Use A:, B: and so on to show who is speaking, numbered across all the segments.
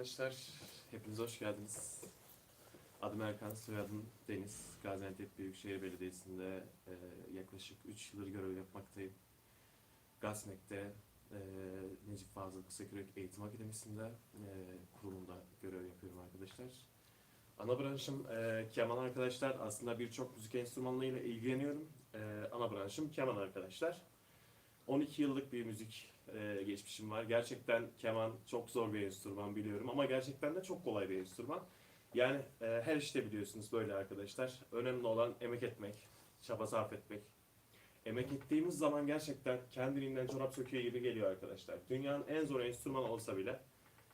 A: Arkadaşlar. Hepiniz hoş geldiniz. Adım Erkan, soyadım Deniz. Gaziantep Büyükşehir Belediyesi'nde e, yaklaşık 3 yıldır görev yapmaktayım. GASMEK'te e, Necip Fazıl Kısakürek Eğitim Akademisi'nde e, kurumunda görev yapıyorum arkadaşlar. Ana branşım e, keman arkadaşlar. Aslında birçok müzik enstrümanlarıyla ilgileniyorum. E, ana branşım keman arkadaşlar. 12 yıllık bir müzik e, geçmişim var. Gerçekten keman çok zor bir enstrüman biliyorum ama gerçekten de çok kolay bir enstrüman. Yani e, her işte biliyorsunuz böyle arkadaşlar. Önemli olan emek etmek, çaba sarf etmek. Emek ettiğimiz zaman gerçekten kendiliğinden çorap söküyor gibi geliyor arkadaşlar. Dünyanın en zor enstrümanı olsa bile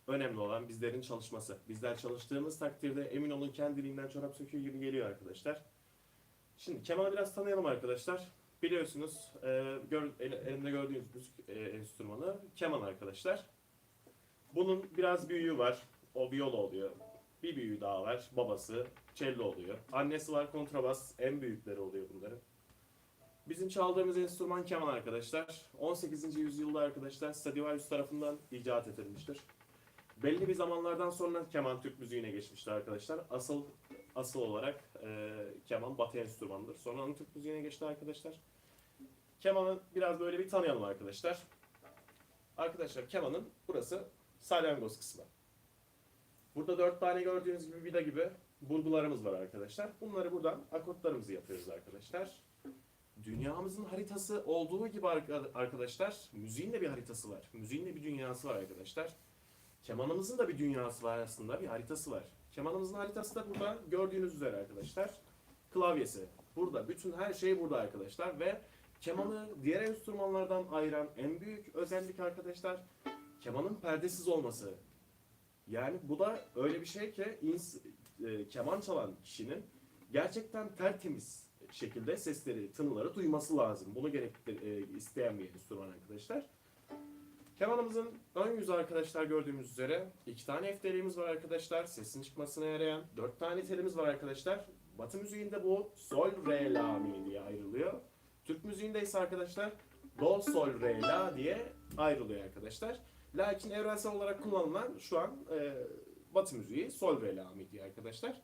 A: önemli olan bizlerin çalışması. Bizler çalıştığımız takdirde emin olun kendiliğinden çorap söküyor gibi geliyor arkadaşlar. Şimdi kemanı biraz tanıyalım arkadaşlar. Biliyorsunuz e, gör, el- elimde gördüğünüz müzik e, enstrümanı keman arkadaşlar. Bunun biraz büyüğü var. O viola oluyor. Bir büyüğü daha var. Babası cello oluyor. Annesi var kontrabas. En büyükleri oluyor bunların. Bizim çaldığımız enstrüman keman arkadaşlar. 18. yüzyılda arkadaşlar Stradivarius tarafından icat edilmiştir. Belli bir zamanlardan sonra keman Türk müziğine geçmiştir arkadaşlar. Asıl asıl olarak e, keman batı enstrümanıdır. Sonra Türk müziğine geçti arkadaşlar. Kemanı biraz böyle bir tanıyalım arkadaşlar. Arkadaşlar kemanın burası salyangoz kısmı. Burada dört tane gördüğünüz gibi vida gibi burgularımız var arkadaşlar. Bunları buradan akortlarımızı yapıyoruz arkadaşlar. Dünyamızın haritası olduğu gibi arka- arkadaşlar müziğin de bir haritası var. Müziğin de bir dünyası var arkadaşlar. Kemanımızın da bir dünyası var aslında, bir haritası var. Kemanımızın haritası da burada gördüğünüz üzere arkadaşlar. Klavyesi burada, bütün her şey burada arkadaşlar ve kemanı diğer enstrümanlardan ayıran en büyük özellik arkadaşlar kemanın perdesiz olması. Yani bu da öyle bir şey ki ins- e, keman çalan kişinin gerçekten tertemiz şekilde sesleri, tınıları duyması lazım. Bunu gerektir, e, isteyen bir enstrüman arkadaşlar. Kemanımızın ön yüzü arkadaşlar gördüğümüz üzere iki tane efteliğimiz var arkadaşlar. Sesin çıkmasına yarayan dört tane telimiz var arkadaşlar. Batı müziğinde bu sol, re, la, mi diye ayrılıyor. Türk müziğinde ise arkadaşlar do, sol, re, la diye ayrılıyor arkadaşlar. Lakin evrensel olarak kullanılan şu an e, Batı müziği sol, re, la, mi diye arkadaşlar.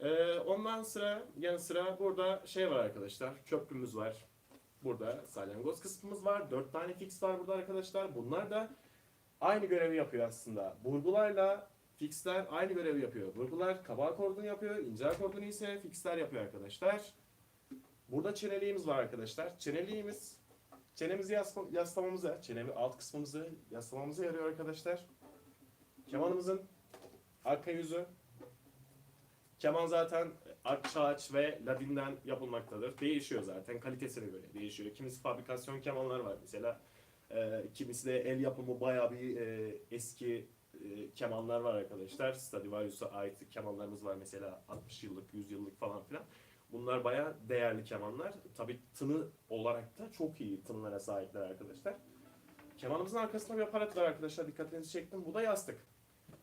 A: E, ondan sıra yanı sıra burada şey var arkadaşlar. Köprümüz var. Burada salyangoz kısmımız var. Dört tane fix var burada arkadaşlar. Bunlar da aynı görevi yapıyor aslında. Burgularla fixler aynı görevi yapıyor. Burgular kaba akordunu yapıyor. ince akordunu ise fixler yapıyor arkadaşlar. Burada çeneliğimiz var arkadaşlar. Çeneliğimiz çenemizi yasla- yaslamamıza, çenemi alt kısmımızı yaslamamıza yarıyor arkadaşlar. Kemanımızın arka yüzü. Keman zaten akçaağaç ve ladinden yapılmaktadır. Değişiyor zaten kalitesine göre değişiyor. Kimisi fabrikasyon kemanlar var mesela. Ee, kimisi de el yapımı bayağı bir e, eski e, kemanlar var arkadaşlar. Stradivarius'a ait kemanlarımız var mesela 60 yıllık, 100 yıllık falan filan. Bunlar bayağı değerli kemanlar. Tabii tını olarak da çok iyi tınlara sahipler arkadaşlar. Kemanımızın arkasında bir aparat var arkadaşlar. Dikkatinizi çektim. Bu da yastık.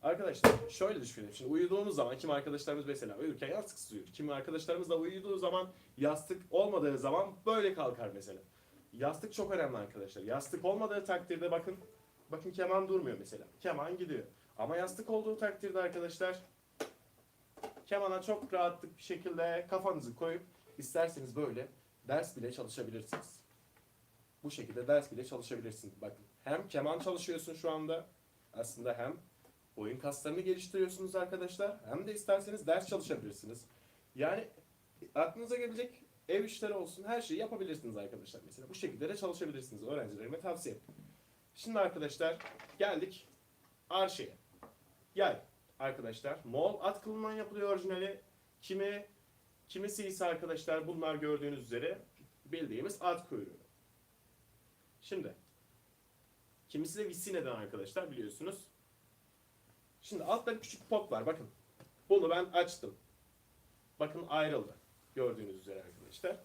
A: Arkadaşlar şöyle düşünelim. Şimdi uyuduğumuz zaman kim arkadaşlarımız mesela uyurken yastıksız uyur. Kimi arkadaşlarımız da uyuduğu zaman yastık olmadığı zaman böyle kalkar mesela. Yastık çok önemli arkadaşlar. Yastık olmadığı takdirde bakın bakın keman durmuyor mesela. Keman gidiyor. Ama yastık olduğu takdirde arkadaşlar kemana çok rahatlık bir şekilde kafanızı koyup isterseniz böyle ders bile çalışabilirsiniz. Bu şekilde ders bile çalışabilirsiniz. Bakın hem keman çalışıyorsun şu anda aslında hem Boyun kaslarını geliştiriyorsunuz arkadaşlar. Hem de isterseniz ders çalışabilirsiniz. Yani aklınıza gelecek ev işleri olsun her şeyi yapabilirsiniz arkadaşlar. Mesela bu şekilde de çalışabilirsiniz. Öğrencilerime tavsiye. Şimdi arkadaşlar geldik arşeye. Yay arkadaşlar. Moğol at kılından yapılıyor orijinali. Kimi kimisi ise arkadaşlar bunlar gördüğünüz üzere bildiğimiz at kuyruğu. Şimdi kimisi de visineden arkadaşlar biliyorsunuz. Şimdi altta küçük pot var bakın. Bunu ben açtım. Bakın ayrıldı. Gördüğünüz üzere arkadaşlar.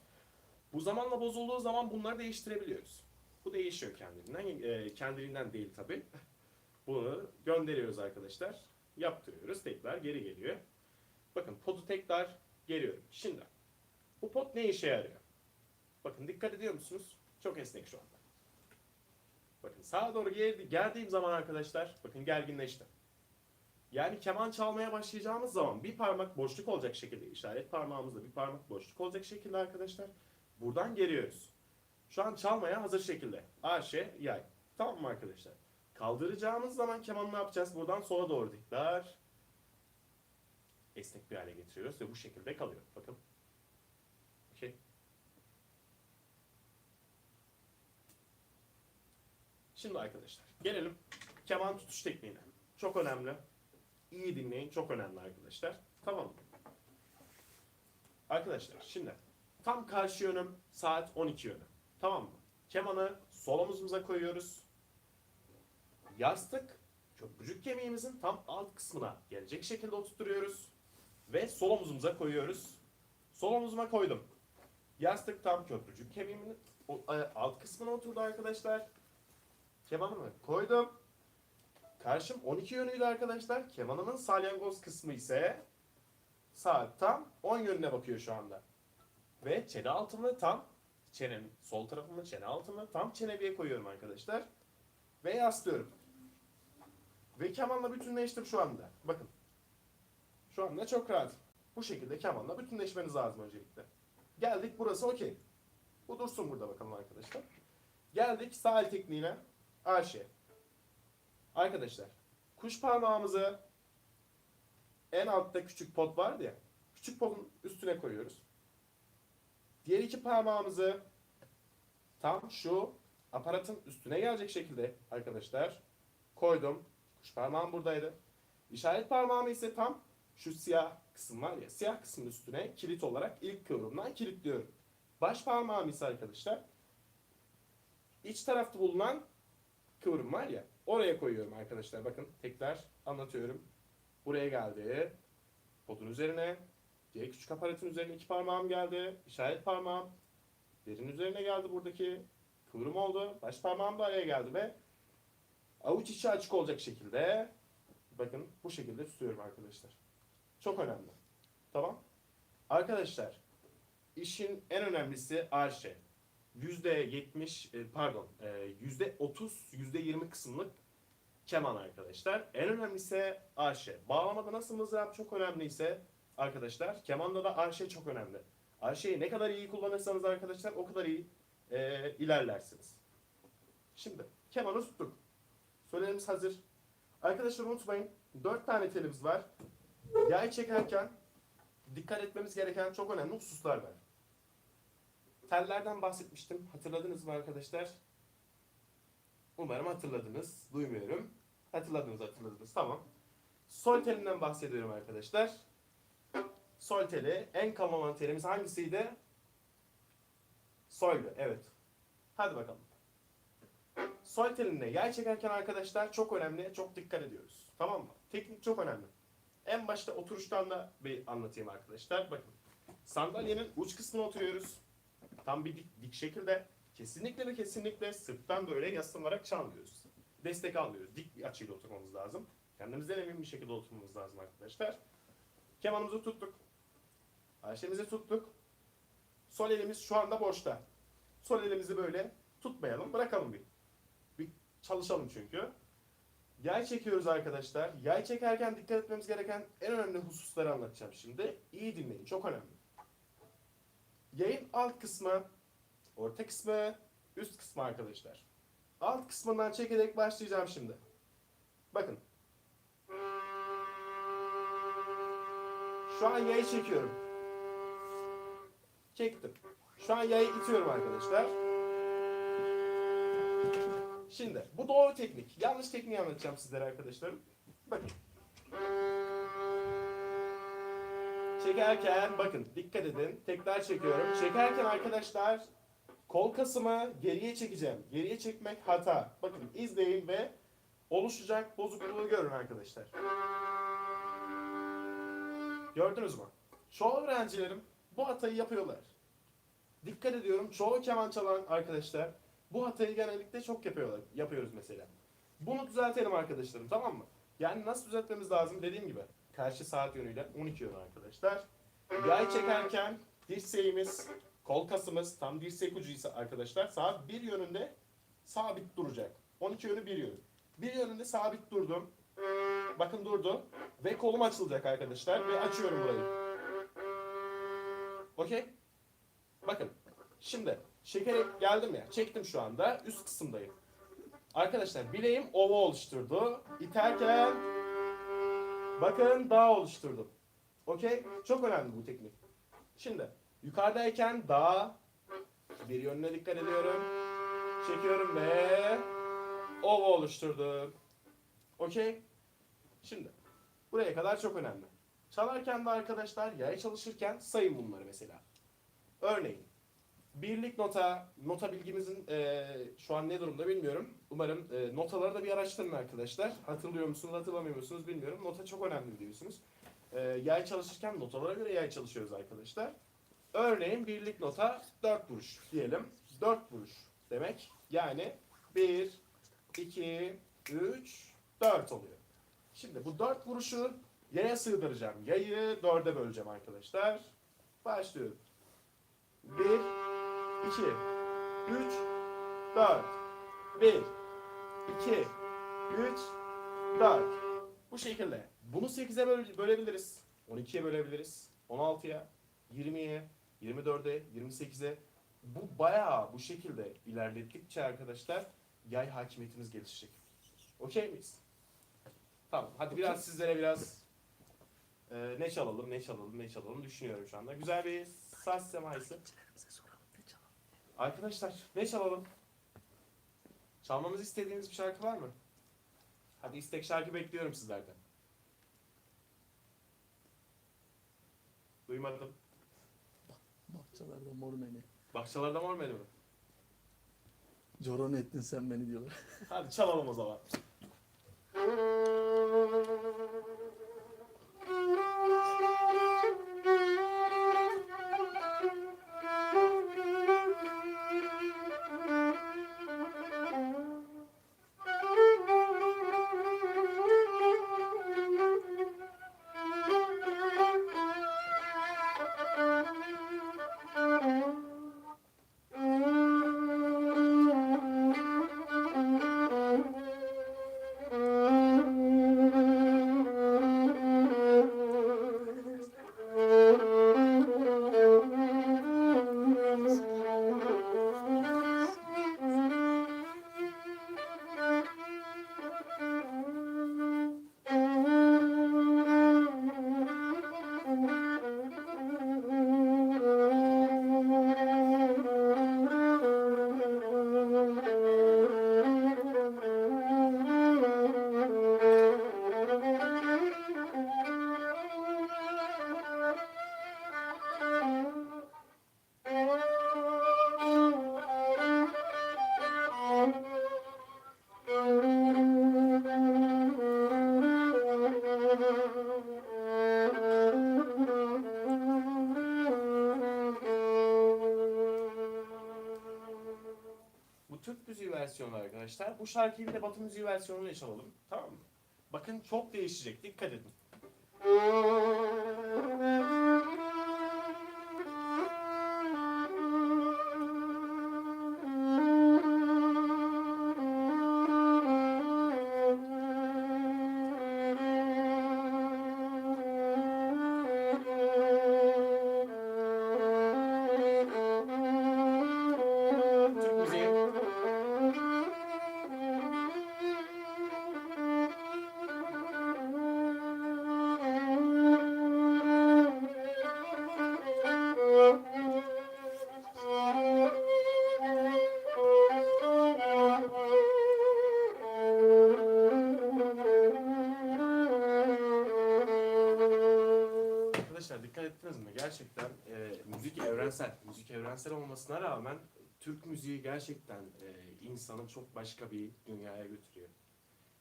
A: Bu zamanla bozulduğu zaman bunları değiştirebiliyoruz. Bu değişiyor kendiliğinden. E, kendiliğinden değil tabi. Bunu gönderiyoruz arkadaşlar. Yaptırıyoruz. Tekrar geri geliyor. Bakın potu tekrar geliyorum. Şimdi bu pot ne işe yarıyor? Bakın dikkat ediyor musunuz? Çok esnek şu anda. Bakın sağa doğru geldi, geldiğim zaman arkadaşlar bakın gerginleşti. Yani keman çalmaya başlayacağımız zaman bir parmak boşluk olacak şekilde işaret parmağımızda bir parmak boşluk olacak şekilde arkadaşlar buradan geriyoruz. Şu an çalmaya hazır şekilde. Arşe, yay. Tamam mı arkadaşlar? Kaldıracağımız zaman kemanı ne yapacağız? Buradan sola doğru dikler. Esnek bir hale getiriyoruz ve bu şekilde kalıyor. Bakın. Okey. Şimdi arkadaşlar gelelim keman tutuş tekniğine. Çok önemli. İyi dinleyin. Çok önemli arkadaşlar. Tamam mı? Arkadaşlar şimdi tam karşı yönüm saat 12 yönü. Tamam mı? Kemanı sol omuzumuza koyuyoruz. Yastık köprücük kemiğimizin tam alt kısmına gelecek şekilde oturtuyoruz. Ve sol omuzumuza koyuyoruz. Sol omuzuma koydum. Yastık tam köprücük kemiğimin e, alt kısmına oturdu arkadaşlar. Kemanımı koydum. Karşım 12 yönüydü arkadaşlar. Kemanımın salyangoz kısmı ise saat tam 10 yönüne bakıyor şu anda. Ve çene altımı tam çenenin sol tarafımı çene altımı tam çeneliğe koyuyorum arkadaşlar. Ve yaslıyorum. Ve kemanla bütünleştim şu anda. Bakın. Şu anda çok rahat. Bu şekilde kemanla bütünleşmeniz lazım öncelikle. Geldik burası okey. Bu dursun burada bakalım arkadaşlar. Geldik sağ el tekniğine. Arşe. Arkadaşlar kuş parmağımızı en altta küçük pot vardı ya. Küçük potun üstüne koyuyoruz. Diğer iki parmağımızı tam şu aparatın üstüne gelecek şekilde arkadaşlar koydum. Kuş parmağım buradaydı. İşaret parmağımı ise tam şu siyah kısım var ya siyah kısmın üstüne kilit olarak ilk kıvrımdan kilitliyorum. Baş parmağım ise arkadaşlar iç tarafta bulunan kıvrım var ya oraya koyuyorum arkadaşlar. Bakın tekrar anlatıyorum. Buraya geldi. Potun üzerine diğer küçük aparatın üzerine iki parmağım geldi. İşaret parmağım derin üzerine geldi buradaki kıvrım oldu. Baş parmağım da araya geldi ve avuç içi açık olacak şekilde bakın bu şekilde tutuyorum arkadaşlar. Çok önemli. Tamam. Arkadaşlar işin en önemlisi arşe. %70 e, pardon e, %30 %20 kısımlık keman arkadaşlar. En önemlisi arşe. Bağlamada nasıl mızrap çok önemliyse arkadaşlar kemanda da arşe çok önemli. Arşeyi ne kadar iyi kullanırsanız arkadaşlar o kadar iyi e, ilerlersiniz. Şimdi kemanı tuttuk. Söylememiz hazır. Arkadaşlar unutmayın 4 tane telimiz var. Yay çekerken dikkat etmemiz gereken çok önemli hususlar var. Tellerden bahsetmiştim. Hatırladınız mı arkadaşlar? Umarım hatırladınız. Duymuyorum. Hatırladınız hatırladınız. Tamam. Sol telinden bahsediyorum arkadaşlar. Sol teli. En kalın telimiz hangisiydi? Soldu. Evet. Hadi bakalım. Sol telinde yay çekerken arkadaşlar çok önemli. Çok dikkat ediyoruz. Tamam mı? Teknik çok önemli. En başta oturuştan da bir anlatayım arkadaşlar. Bakın. Sandalyenin uç kısmına oturuyoruz. Tam bir dik, dik şekilde. Kesinlikle ve kesinlikle sırttan böyle yaslanarak çalmıyoruz. Destek almıyoruz. Dik bir açıyla oturmamız lazım. Kendimizden emin bir şekilde oturmamız lazım arkadaşlar. Kemanımızı tuttuk. Ayşemizi tuttuk. Sol elimiz şu anda boşta. Sol elimizi böyle tutmayalım. Bırakalım bir. Bir çalışalım çünkü. Yay çekiyoruz arkadaşlar. Yay çekerken dikkat etmemiz gereken en önemli hususları anlatacağım şimdi. İyi dinleyin. Çok önemli. Yayın alt kısmı, orta kısmı, üst kısmı arkadaşlar. Alt kısmından çekerek başlayacağım şimdi. Bakın. Şu an yayı çekiyorum. Çektim. Şu an yayı itiyorum arkadaşlar. Şimdi bu doğru teknik. Yanlış tekniği anlatacağım sizlere arkadaşlarım. Bakın. Çekerken bakın dikkat edin. Tekrar çekiyorum. Çekerken arkadaşlar kol kasımı geriye çekeceğim. Geriye çekmek hata. Bakın izleyin ve oluşacak bozukluğu görün arkadaşlar. Gördünüz mü? Çoğu öğrencilerim bu hatayı yapıyorlar. Dikkat ediyorum çoğu keman çalan arkadaşlar bu hatayı genellikle çok yapıyorlar. Yapıyoruz mesela. Bunu düzeltelim arkadaşlarım tamam mı? Yani nasıl düzeltmemiz lazım dediğim gibi. Karşı saat yönüyle 12 yönü arkadaşlar. Yay çekerken dirseğimiz, kol kasımız tam dirsek ucu arkadaşlar saat bir yönünde sabit duracak. 12 yönü bir yönü. Bir yönünde sabit durdum. Bakın durdu. Ve kolum açılacak arkadaşlar. Ve açıyorum burayı. Okey? Bakın. Şimdi çekerek geldim ya. Çektim şu anda. Üst kısımdayım. Arkadaşlar bileğim ova oluşturdu. İterken bakın dağ oluşturdum. Okey? Çok önemli bu teknik. Şimdi yukarıdayken dağ bir yönüne dikkat ediyorum. Çekiyorum ve ova oluşturdum. Okey? Şimdi buraya kadar çok önemli. Çalarken de arkadaşlar yay çalışırken sayın bunları mesela. Örneğin birlik nota, nota bilgimizin eee, şu an ne durumda bilmiyorum. Umarım eee, notaları da bir araştırın arkadaşlar. Hatırlıyor musunuz, hatırlamıyor musunuz bilmiyorum. Nota çok önemli biliyorsunuz. Eee, yay çalışırken notalara göre yay çalışıyoruz arkadaşlar. Örneğin birlik nota 4 vuruş diyelim. 4 vuruş demek. Yani 1, 2, 3, 4 oluyor. Şimdi bu 4 vuruşu yaya sığdıracağım. Yayı 4'e böleceğim arkadaşlar. Başlıyorum. 1, 2, 3, 4. 1, 2, 3, 4. Bu şekilde. Bunu 8'e böl- bölebiliriz. 12'ye bölebiliriz. 16'ya, 20'ye, 24'e, 28'e. Bu bayağı bu şekilde ilerlettikçe arkadaşlar yay hakimiyetimiz gelişecek. Okey miyiz? Tamam. Hadi biraz sizlere biraz e, ne çalalım, ne çalalım, ne çalalım düşünüyorum şu anda. Güzel bir saz semaysı. Arkadaşlar ne çalalım? Çalmamızı istediğiniz bir şarkı var mı? Hadi istek şarkı bekliyorum sizlerden. Duymadım.
B: Bahçelerde mor meni.
A: Bahçelerde mor meni mi?
B: Coron ettin sen beni diyorlar.
A: Hadi çalalım o zaman. arkadaşlar. Bu şarkıyı bir de Batı müziği versiyonuyla çalalım. Tamam mı? Bakın çok değişecek. Dikkat edin. Gerçekten e, müzik evrensel. Müzik evrensel olmasına rağmen Türk müziği gerçekten e, insanı çok başka bir dünyaya götürüyor.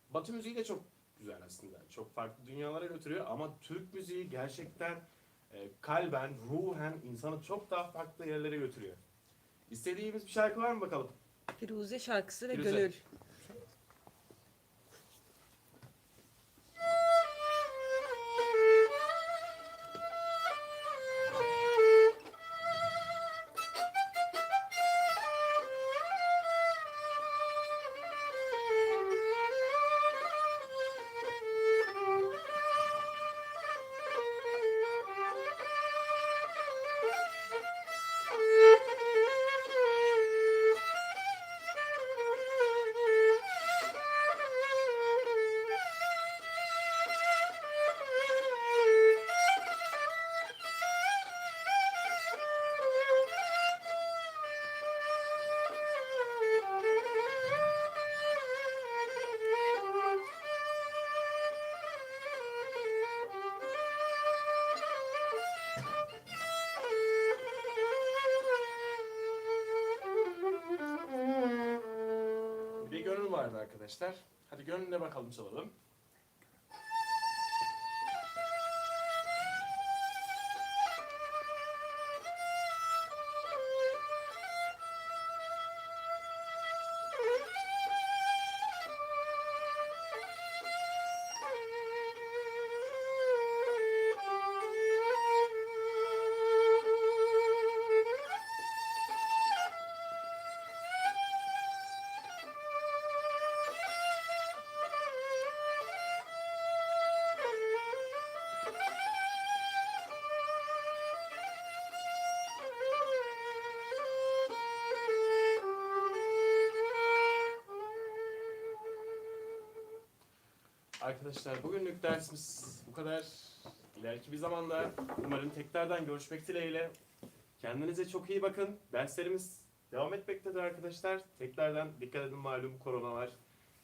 A: Batı müziği de çok güzel aslında. Çok farklı dünyalara götürüyor ama Türk müziği gerçekten e, kalben, ruhen insanı çok daha farklı yerlere götürüyor. İstediğimiz bir şarkı var mı bakalım?
C: Firuze şarkısı ve
A: Firuze.
C: Gönül.
A: Arkadaşlar. Hadi gönlüne bakalım çalalım. Arkadaşlar bugünlük dersimiz bu kadar. İleriki bir zamanda umarım tekrardan görüşmek dileğiyle. Kendinize çok iyi bakın. Derslerimiz devam etmektedir arkadaşlar. Tekrardan dikkat edin malum korona var.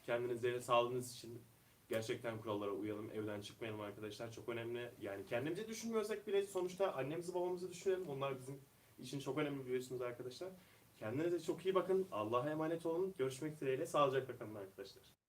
A: Kendinize sağlığınız için gerçekten kurallara uyalım. Evden çıkmayalım arkadaşlar. Çok önemli. Yani kendimizi düşünmüyorsak bile sonuçta annemizi babamızı düşünelim. Onlar bizim için çok önemli biliyorsunuz arkadaşlar. Kendinize çok iyi bakın. Allah'a emanet olun. Görüşmek dileğiyle. Sağlıcakla kalın arkadaşlar.